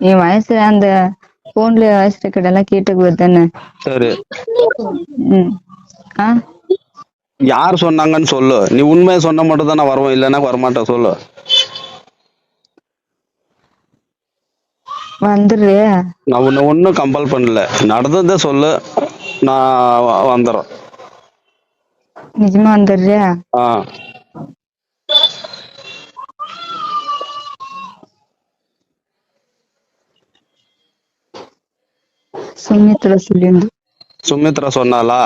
நீ வயசு அந்த போன்ல வாய்ஸ் ரெக்கார்ட் எல்லாம் கேட்டுக்குவது தானே சரி. யார் சொன்னாங்கன்னு சொல்லு. நீ உண்மையை சொன்ன மட்டும் தான் நான் வருவேன் இல்லைன்னா வரமாட்டேன் சொல்லு. வந்துடுறியா நான் உன்னை ஒன்றும் கம்பல் பண்ணல. நடந்ததை சொல்லு. நான் வந்துடுறேன் நிஜமா வந்துடுறியா? ஆ. சுமித்ரா சொல்லியிருந்து சுமித்ரா சொன்னாளா?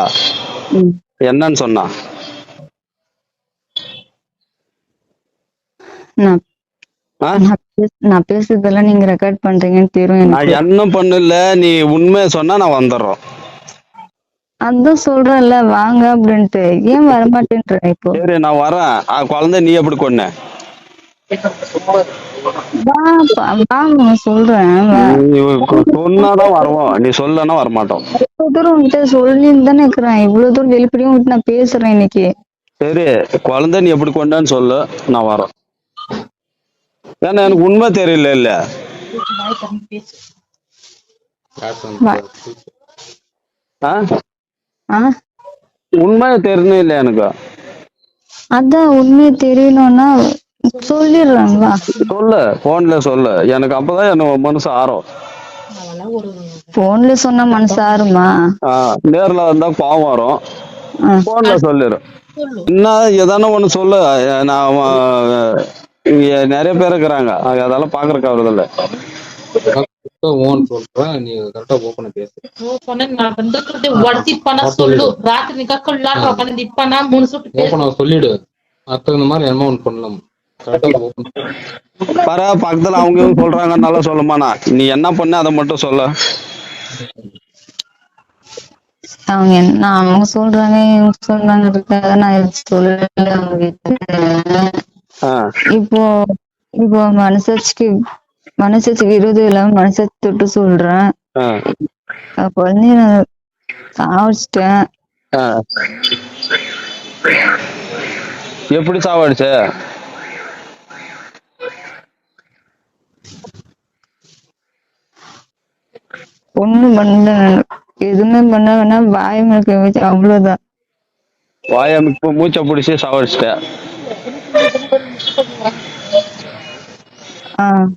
ம். என்னன்னு சொன்னா? நான் பேசுறதெல்லாம் நீங்க ரெக்கார்ட் பண்றீங்கன்னு தெரியும் நான் என்ன பண்ணல நீ உண்மையை சொன்னா நான் வந்துடுறோம் அதான் சொல்றேன்ல வாங்க அப்படின்ட்டு. ஏன் வரமாட்டேன்ற இப்போ? நான் வரேன். ஆ, குழந்தை நீ எப்படி கொன்ன சொன்னாதான் வருவோம் நீ சொல்லனா வரமாட்டோம் இவ்வளவு தூரம் சொல்லின்னு தானே இருக்கிறேன். இவ்வளவு தூரம் வெளிப்படையும் உன்கிட்ட நான் பேசுறேன் இன்னைக்கு. சரி குழந்தை நீ எப்படி கொண்டான்னு சொல்லு. நான் ஏன்னா எனக்கு உண்மை தெரியல இல்ல. உண்மை தெரியணும் இல்ல எனக்கு? அதான் உண்மையை தெரியணும்னா சொல்லிடுறேன் வா சொல்லு போன்ல சொல்லு. எனக்கு அப்பதான் எனக்கு மனசு ஆறும். போன்ல சொன்னா மனசு ஆறுமா? நேர்ல வந்தா கோவம் வரும். போன்ல சொல்லிடு என்ன எதான ஒண்ணு சொல்லு. நான் நிறைய பேர் இருக்கிறாங்க. அதெல்லாம் பாக்குறக்கு ஓன் சொல்றேன் நீ கரெக்டா ஓப்பனா பேசு. சொல்லிடு. இந்த மாதிரி என்னமோ ஒன்று பண்ணலாம். பர பக்கத்துல அவங்க சொல்றாங்கன்னால சொல்லுமாண்ணா நீ என்ன பண்ண அதை மட்டும் சொல்ல. அவங்க என்ன அவங்க சொல்றாங்க இவங்க சொல்றாங்க நான் எதுவும் சொல்லல அவங்க இப்போ இப்போ மனசாட்சிக்கு மனசாட்சி விரோதம் இல்லாம மனசாட்சி தொட்டு சொல்றேன். வந்து நான் சாவடிச்சிட்டேன். எப்படி சாவடிச்ச? ஒண்ணும் பண்ணல. நான். எதுவுமே பண்ண வேணா வாய் வச்சு அவ்வளவுதான். வாய இப்போ மூச்சை பிடிச்சி சாவடிச்சிட்ட ஆஹ்